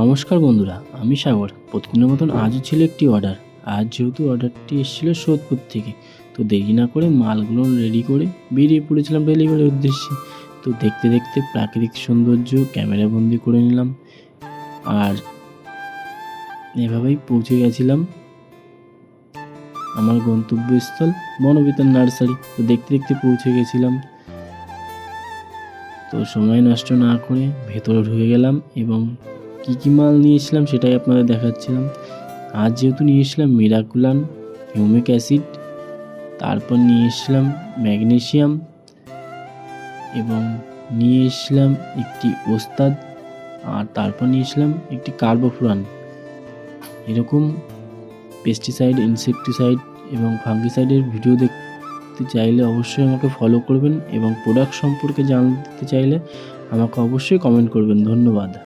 নমস্কার বন্ধুরা, আমি সাগর। প্রতিদিনের মতন আজও ছিল একটি অর্ডার আজ যেহেতু অর্ডারটি এসেছিল সোদপুর থেকে, তো দেরি না করে মালগুলো রেডি করে বেরিয়ে পড়েছিলাম ডেলিভারির উদ্দেশ্যে। তো দেখতে দেখতে প্রাকৃতিক সৌন্দর্য ক্যামেরা বন্দি করে নিলাম। আর এভাবেই পৌঁছে গেছিলাম আমার গন্তব্যস্থল বনবিতান নার্সারি। তো দেখতে দেখতে পৌঁছে গেছিলাম। তো সময় নষ্ট না করে ভেতরে ঢুকে গেলাম এবং কী কী মাল নিয়েছিলাম সেটাই আপনাদের দেখাচ্ছিলাম। আজ যেহেতু নিয়ে এসেছিলাম মিরাকুলান, হিউমিক অ্যাসিড, তারপর নিয়ে এসেছিলাম ম্যাগনেসিয়াম এবং নিয়ে এসেছিলাম একটি ওস্তাদ আর তারপর নিয়েছিলাম একটি কার্বোফুরান। এরকম পেস্টিসাইড ইনসেকটিসাইড এবং ফাঙ্গিসাইডের ভিডিও দেখতে চাইলে অবশ্যই আমাকে ফলো করবেন এবং প্রোডাক্ট সম্পর্কে জানতে চাইলে আমাকে অবশ্যই কমেন্ট করবেন। ধন্যবাদ।